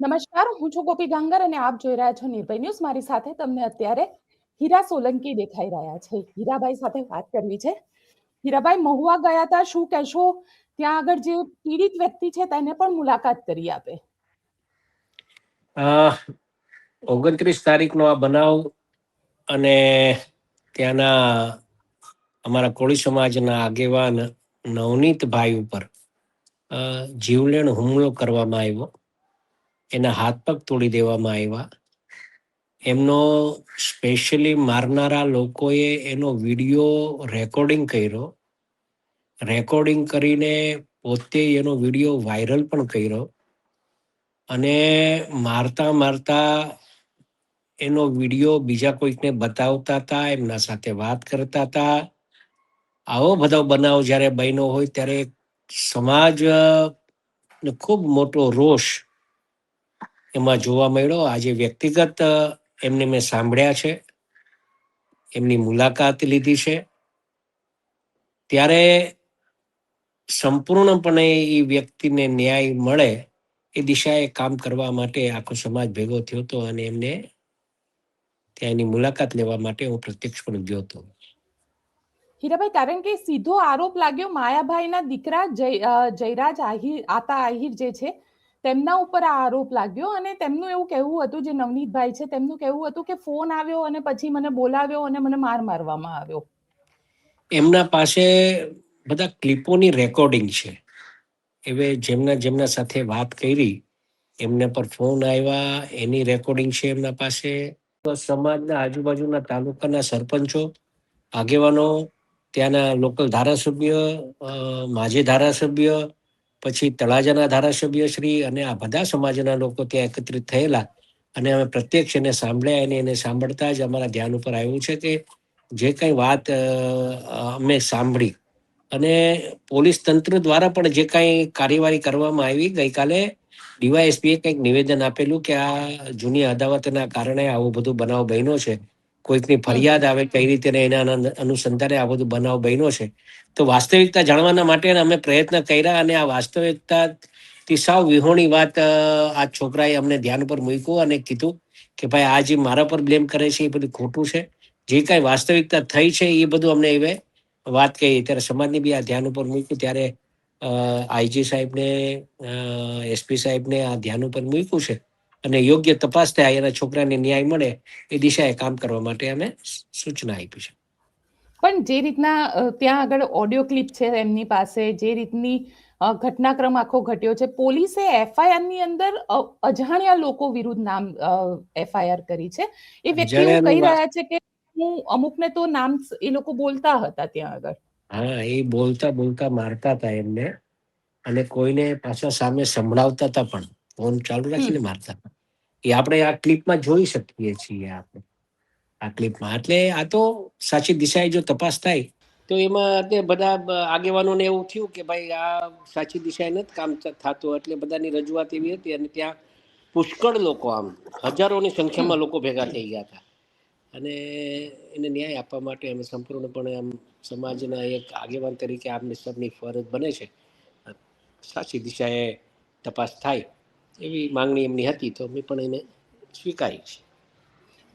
નમસ્કાર, હું છું ગોપી ગાંગર અને આપ જોઈ રહ્યા છો નિર્ભય ન્યૂઝ. મારી સાથે તમને અત્યારે હીરા સોલંકી દેખાઈ રહ્યા છે. હીરાભાઈ સાથે વાત કરવી છે. હીરાભાઈ મહુવા ગયા હતા શું કહેશો? ત્યાં આગળ જે પીડિત વ્યક્તિ છે તેને પણ મુલાકાત કરી આપે. ઓગણત્રીસ તારીખનો આ બનાવ અને ત્યાંના અમારા કોળી સમાજના આગેવાન નવનીતભાઈ ઉપર જીવલેણ હુમલો કરવામાં આવ્યો. એના હાથ પગ તોડી દેવામાં આવ્યા. એમનો સ્પેશિયલી મારનારા લોકોએ એનો વીડિયો રેકોર્ડિંગ કર્યો. રેકોર્ડિંગ કરીને પોતે એનો વીડિયો વાયરલ પણ કર્યો. અને મારતા મારતા એનો વીડિયો બીજા કોઈકને બતાવતા હતા, એમના સાથે વાત કરતા હતા. આવો બધો બનાવ જ્યારે બન્યો હોય ત્યારે સમાજ ખૂબ મોટો રોષ એમાં જોવા મળ્યો આજે વ્યક્તિગત એમને મેં સાંભળ્યા છે, એમની મુલાકાત લીધી છે. ત્યારે સંપૂર્ણપણે એ વ્યક્તિને ન્યાય મળે એ દિશાએ કામ કરવા માટે આખો સમાજ ભેગો થયો હતો અને એમને ત્યાં એની મુલાકાત લેવા માટે હું પ્રત્યક્ષ પણ ગયો હતો. હીરાભાઈ, કારણ કે સીધો આરોપ લાગ્યો માયાભાઈના દીકરા જય જયરાજ આહિર, આતા આહિર જે છે તેમના ઉપર આ આરોપ લાગ્યો અને તેમનું એવું કહેવું હતું, જે નવનીતભાઈ છે, તેમનું કહેવું હતું કે ફોન આવ્યો અને પછી મને બોલાવ્યો અને મને માર મારવામાં આવ્યો. એમના પાસે બધા ક્લિપોની રેકોર્ડિંગ છે. હવે જેમના જેમના સાથે વાત કરી, એમને પર ફોન આવ્યા, એની રેકોર્ડિંગ છે એમના પાસે. સમાજના આજુબાજુના તાલુકાના સરપંચો, આગેવાનો, ત્યાંના લોકલ ધારાસભ્ય માજી ધારાસભ્ય પછી તળાજાના ધારાસભ્ય શ્રી અને આ બધા સમાજના લોકો ત્યાં એકત્રિત થયેલા અને અમે પ્રત્યક્ષ એને સાંભળ્યા અને એને સાંભળતા જ અમારા ધ્યાન ઉપર આવ્યું છે કે જે કંઈ વાત અમે સાંભળી. અને પોલીસ તંત્ર દ્વારા પણ જે કાંઈ કાર્યવાહી કરવામાં આવી, ગઈકાલે ડીવાયએસપીએ કંઈક નિવેદન આપેલું કે આ જૂની અદાવતના કારણે આવો બધો બનાવ બન્યો છે. કોઈકની ફરિયાદ આવે, કઈ રીતે એના અનુસંધાને આ બધું બનાવ બન્યો છે. તો વાસ્તવિકતા જાણવાના માટે અમે પ્રયત્ન કર્યા અને આ વાસ્તવિકતા થી સાવ વિહોણી વાત આ છોકરાએ અમને ધ્યાન પર મૂક્યું અને કીધું કે ભાઈ, આ જે મારા પર બ્લેમ કરે છે, એ બધું ખોટું છે. જે કાંઈ વાસ્તવિકતા થઈ છે, એ બધું અમને એવે વાત કહી ત્યારે સમાજની બી આ ધ્યાન ઉપર મૂક્યું. ત્યારે આઈજી સાહેબને એસપી સાહેબને આ ધ્યાન ઉપર મૂક્યું છે. અને યોગ્ય તપાસ થાય એના છોકરાને ન્યાય મળે એ દિશાએ કામ કરવા માટે અમે સૂચના આપી છે. પણ જે રીતના ત્યાં આગળ ઓડિયો ક્લિપ છે એમની પાસે જે રીતની ઘટનાક્રમ આખો ઘટ્યો છે પોલીસે એફઆઈઆરની અંદર અજાણ્યા લોકો વિરુદ્ધ નામ એફઆઈઆર કરી છે. એ વ્યક્તિ કહી રહ્યા છે કે હું અમુકને તો નામ એ લોકો બોલતા હતા ત્યાં આગળ. હા એ બોલતા બોલતા મારતા હતા એમને અને કોઈને પાછા સામે સંભળાવતા હતા પણ. ફોન ચાલુ રાખીને મારતા એ આપણે આ ક્લિપમાં જોઈ શકીએ છીએ આપણે. આ ક્લિપમાં. એટલે આ તો સાચી દિશાએ જો તપાસ થાય તો એમાં તે બધા આગેવાનોને એવું થયું કે ભાઈ આ સાચી દિશાએ નથી કામ થતું. એટલે બધાની રજૂઆત એવી હતી અને ત્યાં પુષ્કળ લોકો આમ હજારોની સંખ્યામાં લોકો ભેગા થઈ ગયા હતા. અને એને ન્યાય આપવા માટે અમે સંપૂર્ણપણે આમ સમાજના એક આગેવાન તરીકે આમને સબની ફરજ બને છે. સાચી દિશાએ તપાસ થાય. એવી માંગણી એમની હતી તો અમે પણ એને સ્વીકારી છે.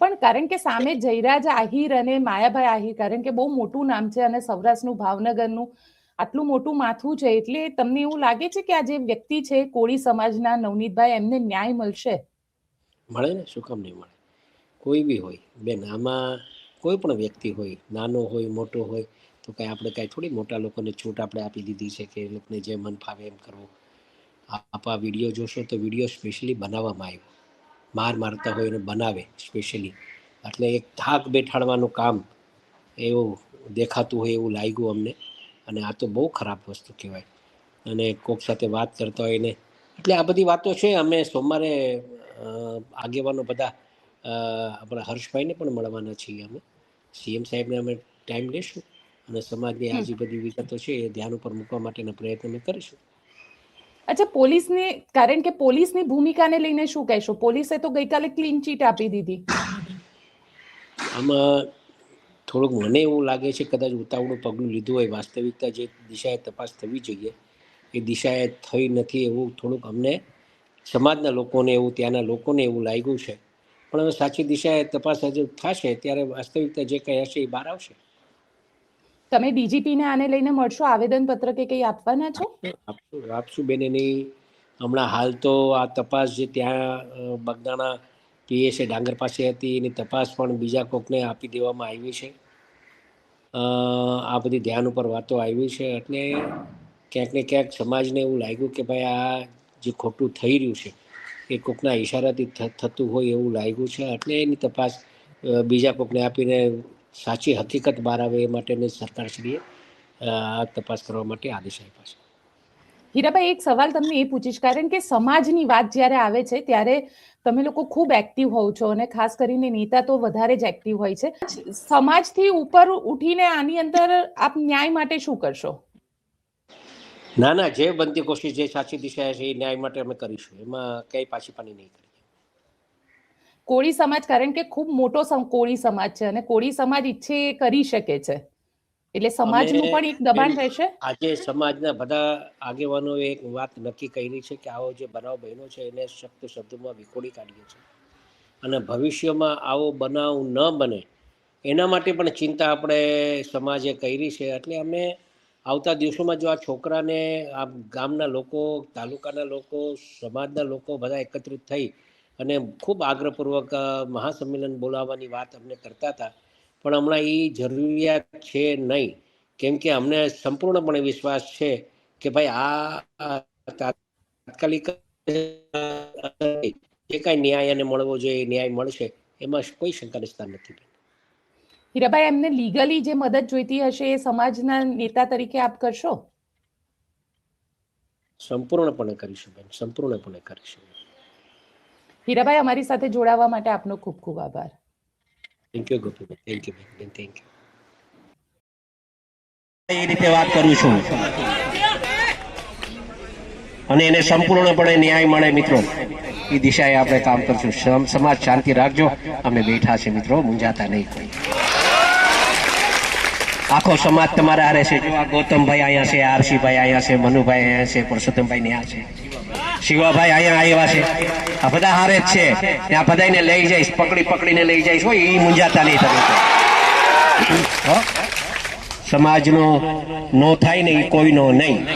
પણ કારણ કે સામે જયરાજ આહિર અને માયાભાઈ આહિર કારણ કે બહુ મોટું નામ છે અને સૌરાષ્ટ્રનું ભાવનગરનું આટલું મોટું માથું છે એટલે તમને એવું લાગે છે કે આ જે વ્યક્તિ છે કોળી સમાજના નવનીતભાઈ એમને ન્યાય મળશે? મળે ને શું કામ નહીં મળે? કોઈ બી હોય બેન આમાં કોઈ પણ વ્યક્તિ હોય નાનો હોય મોટો હોય તો કાંઈ આપણે કાંઈ થોડી મોટા લોકોને છૂટ આપણે આપી દીધી છે કે એ લોકોને જે મન ફાવે એમ કરવું. આપ આ વીડિયો જોશો તો વીડિયો સ્પેશિયલી બનાવવામાં આવ્યો. માર મારતા હોય એને બનાવે સ્પેશિયલી એટલે એક થાક બેઠાડવાનું કામ એવું દેખાતું હોય એવું લાગ્યું અમને. અને આ તો બહુ ખરાબ વસ્તુ કહેવાય. અને કોક સાથે વાત કરતા હોય ને એટલે આ બધી વાતો છે અમે સોમવારે આગેવાનો બધા આપણા હર્ષભાઈને પણ મળવાના છીએ અમે. સીએમ સાહેબને અમે ટાઈમ લેશું. અને સમાજની આ જે બધી વિગતો છે એ ધ્યાન ઉપર મૂકવા માટેના પ્રયત્ન અમે કરીશું. અચ્છા, પોલીસની, કારણ કે પોલીસની ભૂમિકાને લઈને શું કહેશો? પોલીસે તો ગઈકાલે ક્લીન ચીટ આપી દીધી. આમાં થોડુંક મને એવું લાગે છે, કદાચ ઉતાવળું પગલું લીધું હોય, વાસ્તવિકતા જે દિશાએ તપાસ થવી જોઈએ, એ દિશાએ થઈ નથી એવું થોડુંક અમને સમાજના લોકોને એવું, ત્યાંના લોકોને એવું લાગ્યું છે. પણ હવે સાચી દિશાએ તપાસ હજુ થશે, ત્યારે વાસ્તવિકતા જે કંઈ હશે એ બહાર આવશે. તમે ડીજીપીને આને લઈને મળશો આવેદન પત્ર કે કંઈ આપવાના છો? આપશું બેન, એની હમણાં હાલ તો આ તપાસ જે ત્યાં બગદાણા પીએસએ ડાંગર પાસે હતી, એની તપાસ પણ બીજા કોકને આપી દેવામાં આવી છે. આ બધી ધ્યાન ઉપર વાતો આવી છે. એટલે ક્યાંક ને ક્યાંક સમાજને એવું લાગ્યું કે ભાઈ આ જે ખોટું થઈ રહ્યું છે, એ કોકના ઈશારાથી થતું હોય એવું લાગ્યું છે. એટલે એની તપાસ બીજા કોકને આપીને સાચી હકીકત બહાર આવે એ માટેની સરકારશ્રીએ તપાસ કરવા માટે આદેશ આપ્યા છે. હીરાભાઈ એક સવાલ તમને એ પૂછીશ. કારણ કે સમાજની વાત જ્યારે આવે છે ત્યારે તમે લોકો ખૂબ એક્ટિવ હોવ છો અને ખાસ કરીને નેતા તો વધારે જ એક્ટિવ હોય છે. સમાજથી ઉપર ઉઠીને આની અંદર આપ ન્યાય માટે શું કરશો? ના ના જે બનતી કોશિશ જે સાચી દિશા છે એ ન્યાય માટે અમે કરીશું. એમાં ક્યાંય પાછી પાની નહીં કોળી સમાજ કારણ કે ખૂબ મોટો કોળી સમાજ છે અને કોળી સમાજ ઈચ્છે કરી શકે છે. એટલે સમાજનું પણ એક દબાણ રહેશે. આજે સમાજના બધા આગેવાનો એક વાત નક્કી કરી છે કે આવો જે બનાવ બન્યો છે એને સખ્ત શબ્દોમાં વિખોડી કાઢીએ છે અને ભવિષ્યમાં આવો બનાવ ન બને એના માટે પણ ચિંતા આપણે સમાજે કરી છે. એટલે અમે આવતા દિવસોમાં જો આ છોકરાને આ ગામના લોકો તાલુકાના લોકો સમાજના લોકો બધા એકત્રિત થઈ અને ખૂબ આગ્રહપૂર્વક મહાસંમેલન બોલાવવાની વાત અમને કરતા હતા. પણ હમણાં એ જરૂરિયાત છે નહીં. કેમ કે અમને સંપૂર્ણપણે વિશ્વાસ છે કે ભાઈ આ તાત્કાલિક જે કાંઈ ન્યાય અને મળવો જોઈએ ન્યાય મળશે એમાં કોઈ શંકાને સ્થાન નથી. હીરાભાઈ એમને લીગલી જે મદદ જોઈતી હશે એ સમાજના નેતા તરીકે આપ કરશો? સંપૂર્ણપણે કરીશું બેન સંપૂર્ણપણે કરીશું. હીરાભાઈ અમારી સાથે જોડાવા માટે આપનો ખૂબ ખૂબ આભાર. Thank you Gopiben thank you બેન થેન્ક યુ એ રીતે વાત કરું છું. અને એને સંપૂર્ણપણે ન્યાય મળે મિત્રો. એ દિશાએ આપણે કામ કરશું. સમ- સમાજ શાંતિ રાખજો. અમે બેઠા છે મિત્રો. મૂંઝાતા નહીં કોઈ. આખો સમાજ તમારા હારે છે. જો આ ગૌતમભાઈ અહીંયા છે આરસીભાઈ અહીંયા છે મનુભાઈ અહીંયા છે પુરુષોત્તમભાઈ ત્યાં છે. શિવાભાઈ અહીંયા આવ્યા છે. આ બધા હારે જ છે. ત્યાં બધાને લઈ જઈશ, પકડી પકડીને લઈ જઈશ. હોય એ મુંજાતા નહીં તમે? સમાજનો નો થાય ને એ કોઈનો નહીં.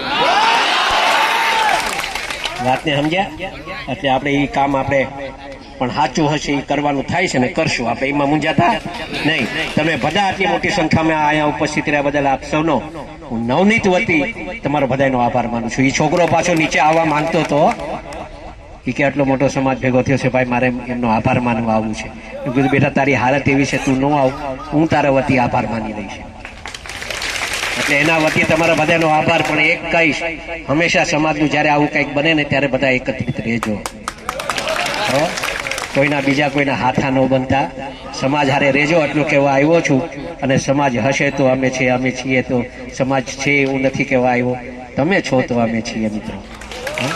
વાતને સમજ્યા? એટલે આપણે એ કામ આપણે પણ સાચું હશે એ કરવાનું થાય છે ને કરશું. આપણે એમાં મુંજાતા નહીં. તમે બધા આટલી મોટી સંખ્યામાં અહીંયા ઉપસ્થિત રહ્યા બદલ આપ સૌનો હું નવનીત વતી તમારો બધાનો આભાર માનું છું. એ છોકરો પાછો નીચે આવવા માંગતો હતો એ કે આટલો મોટો સમાજ ભેગો થયો છે, ભાઈ મારે એમનો આભાર માનવા આવવું છે. મેં કીધું, બેટા, તારી હાલત એવી છે, તું ન આવ. હું તારા વતી આભાર માની રહીશ એટલે એના વતી તમારા બધાનો આભાર, પણ એક કહીશ, હંમેશા સમાજનું જ્યારે આવું કંઈક બને ને ત્યારે બધા એકત્રિત રહેજો. હો? કોઈના બીજા કોઈના હાથા ન બનતા. સમાજ હારે રેજો એટલું કહેવા આવ્યો છું અને સમાજ હશે તો અમે છીએ અમે છીએ તો સમાજ છે એવું નથી કહેવા આવ્યો. તમે છો તો અમે છીએ મિત્રો. હો?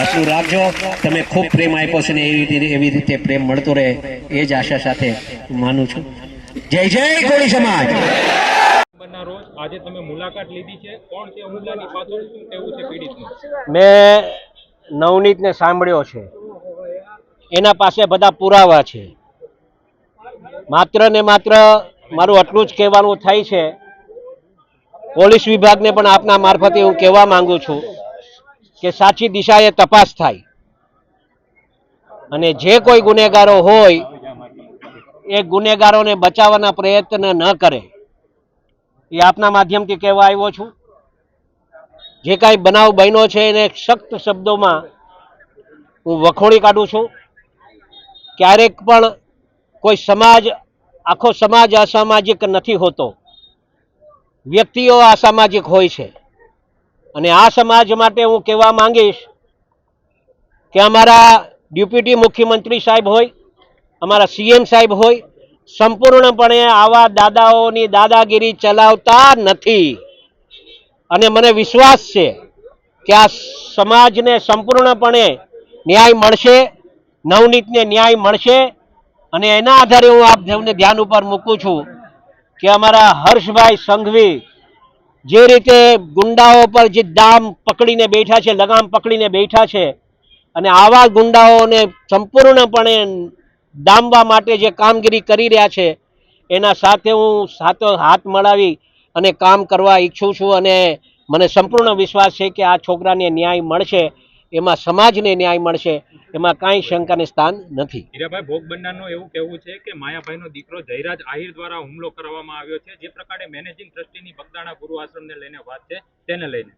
આટલું રાખજો. તમે ખૂબ પ્રેમ આપ્યો છે ને એવી રીતે એવી રીતે પ્રેમ મળતો રહે એ જ આશા સાથે માનું છું. જય જય કોળી સમાજ! ના રોજ આજે તમે મુલાકાત લીધી છે. કોણ છે? હુમલાની પાછળ શું કેવું છે પીડિતનું? મેં નવનીતને સાંભળ્યો છે. એના પાસે બધા પુરાવા છે. માત્ર ને માત્ર મારું આટલું જ કહેવાનું થાય છે. પોલીસ વિભાગને પણ આપના મારફતે હું કહેવા માંગુ છું કે સાચી દિશાએ તપાસ થાય. અને જે કોઈ ગુનેગારો હોય, એ ગુનેગારોને બચાવવાના પ્રયત્ન ન કરે. એ આપના માધ્યમથી કહેવા આવ્યો છું. જે કાંઈ બનાવ બન્યો છે એને સખ્ત શબ્દોમાં હું વખોડી કાઢું છું. ક્યારેક પણ કોઈ સમાજ, આખો સમાજ અસામાજિક નથી હોતો. વ્યક્તિઓ અસામાજિક હોય છે. અને આ સમાજ માટે હું કહેવા માંગીશ કે અમારા ડેપ્યુટી મુખ્યમંત્રી સાહેબ હોય, અમારા સીએમ સાહેબ હોય, સંપૂર્ણપણે આવા દાદાઓની દાદાગીરી ચલાવતા નથી. અને મને વિશ્વાસ છે કે આ સમાજને સંપૂર્ણપણે ન્યાય મળશે નવનીતને ન્યાય મળશે અને એના આધારે હું આપ સૌને ધ્યાન ઉપર મૂકું છું કે અમારા હર્ષભાઈ સંઘવી જે રીતે ગુંડાઓ પર જે દામ પકડીને બેઠા છે, લગામ પકડીને બેઠા છે અને આવા ગુંડાઓને સંપૂર્ણપણે ડામવા માટે જે કામગીરી કરી રહ્યા છે, એના સાથે હું સાતો હાથ મળાવી અને કામ કરવા ઈચ્છું છું અને મને સંપૂર્ણ વિશ્વાસ છે કે આ છોકરાને ન્યાય મળશે. એમાં સમાજને ન્યાય મળશે એમાં કાંઈ શંકાને સ્થાન નથી. હીરાભાઈ ભોગ બનનારનું એવું કહેવું છે કે માયાભાઈનો દીકરો જયરાજ આહિર દ્વારા હુમલો કરવામાં આવ્યો છે. જે પ્રકારે મેનેજિંગ ટ્રસ્ટીની બગદાણા ગુરુ આશ્રમને લઈને વાત છે તેને લઈને.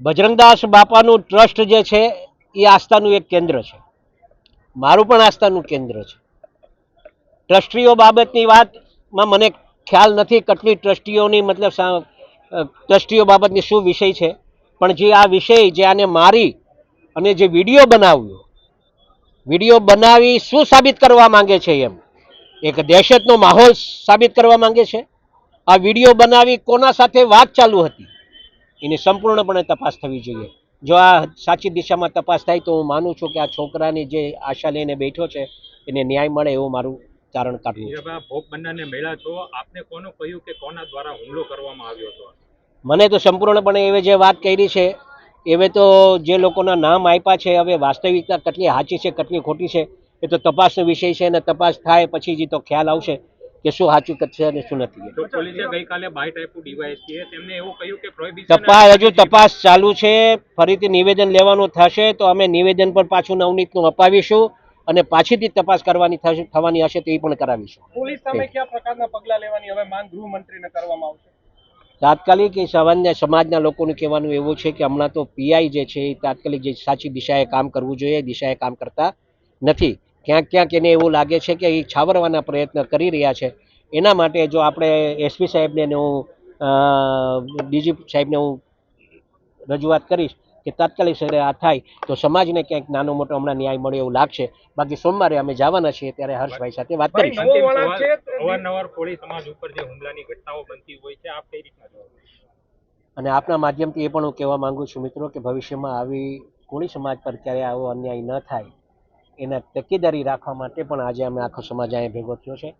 બજરંગદાસ બાપાનું ટ્રસ્ટ જે છે એ આસ્થાનું એક કેન્દ્ર છે. મારું પણ આસ્થાનું કેન્દ્ર છે. ટ્રસ્ટીઓ બાબતની વાતમાં મને ખ્યાલ નથી કેટલી ટ્રસ્ટીઓની મતલબ ટ્રસ્ટીઓ બાબતની શું વિષય છે. પણ જે આ વિષય જે આને મારી અને જે વીડિયો બનાવ્યો, વીડિયો બનાવી શું સાબિત કરવા માંગે છે એમ? એક દહેશતનો માહોલ સાબિત કરવા માંગે છે? આ વીડિયો બનાવી કોના સાથે વાત ચાલુ હતી? એની સંપૂર્ણપણે તપાસ થવી જોઈએ. જો આ સાચી દિશામાં તપાસ થાય તો હું માનું છું કે આ છોકરાની જે આશા લઈને બેઠો છે, એને ન્યાય મળે એવું મારું તારણ કાઢવું છે. ભોગ બનનારને મળ્યા છો. આપને કોનું કહ્યું કે કોના દ્વારા હુમલો કરવામાં આવ્યો હતો? મને તો સંપૂર્ણપણે એવે જે વાત કરી છે એવે તો જે લોકોના નામ આપ્યા છે હવે વાસ્તવિકતા કેટલી સાચી છે કેટલી ખોટી છે એ તો તપાસનો વિષય છે અને તપાસ થાય પછી જ તો ખ્યાલ આવશે કે શું સાચું છે અને શું નથી. તો પોલીસે ગઈકાલે બાઇટ આપ્યું ડીવાયએસપીએ તેમને એવું કહ્યું કે પ્રોહિબિશન તપાસ હજુ તપાસ ચાલુ છે ફરીથી નિવેદન લેવાનું થશે તો અમે નિવેદન પર પાછું નવનીતનું અપાવીશું અને પાછીથી તપાસ કરવાની થવાની હશે તો એ પણ કરાવીશું. પોલીસ સામે કયા પ્રકારના પગલા લેવાની હવે માંગ ગૃહમંત્રીને કરવામાં આવશે? તાત્કાલિક એ સામાન્ય સમાજના લોકોનું કહેવાનું એવું છે કે હમણાં તો પીઆઈ જે છે એ તાત્કાલિક જે સાચી દિશાએ કામ કરવું જોઈએ, દિશાએ કામ કરતા નથી. ક્યાંક ક્યાંક એને એવું લાગે છે કે એ છાવરવાના પ્રયત્ન કરી રહ્યા છે. એના માટે જો આપણે એસપી સાહેબને હું ડીજી સાહેબને હું રજૂઆત કરીશ કે તાત્કાલિક સરે આ થાય તો સમાજને ક્યાંક નાનો મોટો હમણાં ન્યાય મળે એવું લાગશે. બાકી સોમવારે અમે જવાના છીએ ત્યારે હર્ષભાઈ સાથે વાત કરીશું. અવારનવાર કોળી સમાજ ઉપર જે હુમલાની ઘટનાઓ બનતી હોય છે આપ કઈ રીતના અને આપના માધ્યમથી એ પણ હું કહેવા માંગુ છું મિત્રો કે ભવિષ્યમાં આવી કોળી સમાજ પર ક્યારે આવો અન્યાય ન થાય. એના તકેદારી રાખવા માટે પણ આજે અમે આખો સમાજ અહીંયા ભેગો થયો છે.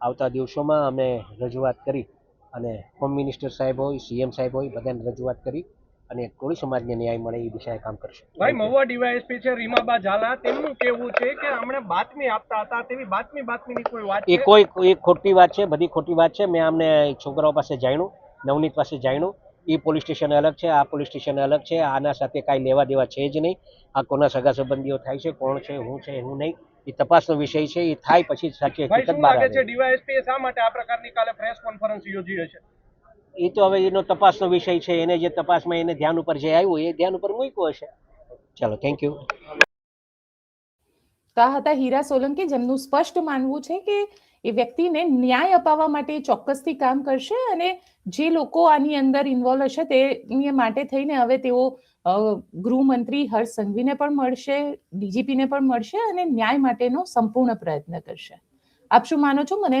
આવતા દિવસોમાં અમે રજૂઆત કરી અને હોમ મિનિસ્ટર સાહેબ હોય સીએમ સાહેબ હોય બધાને રજૂઆત કરી અને કોળી સમાજને ન્યાય મળે એ દિશાએ કામ કરશે. ભાઈ મહુવા ડીવાયએસપી છે રીમાબા ઝાલા. તેમનું કહેવું છે કે હમણે બાતમી આપતા હતા તેવી બાતમી બાતમીની કોઈ વાત એ કોઈ કોઈ ખોટી વાત છે બધી ખોટી વાત છે. મેં અમને છોકરાઓ પાસે જાણ્યું નવનીત પાસે જાણ્યું. એ પોલીસ સ્ટેશન અલગ છે આ પોલીસ સ્ટેશન અલગ છે. આના સાથે કાંઈ લેવા દેવા છે જ નહીં. આ કોના સગા સંબંધીઓ થાય છે કોણ છે હું છે હું નહીં. એ તપાસનો વિષય છે. એ થાય પછી સાચી હકીકત બહાર આવે. છે ડીવાયએસપી શા માટે આ પ્રકારની કાલે પ્રેસ કોન્ફરન્સ યોજી હશે એ તો હવે એનો તપાસનો વિષય છે, એને જે તપાસમાં એને ધ્યાન ઉપર જે આવ્યું એ ધ્યાન ઉપર મૂક્યું હશે. ચાલો થેન્ક યુ તો હતા હીરા સોલંકી, જેમનું સ્પષ્ટ માનવું છે કે એ વ્યક્તિને ન્યાય અપાવવા માટે ચોક્કસથી કામ કરશે અને જે લોકો આની અંદર ઇન્વોલ્વ હશે તે માટે થઈને હવે તેઓ ગૃહમંત્રી હર્ષ સંઘવીને પણ મળશે, ડીજીપીને પણ મળશે અને ન્યાય માટેનો સંપૂર્ણ પ્રયત્ન કરશે. આપ શું માનો છો? મને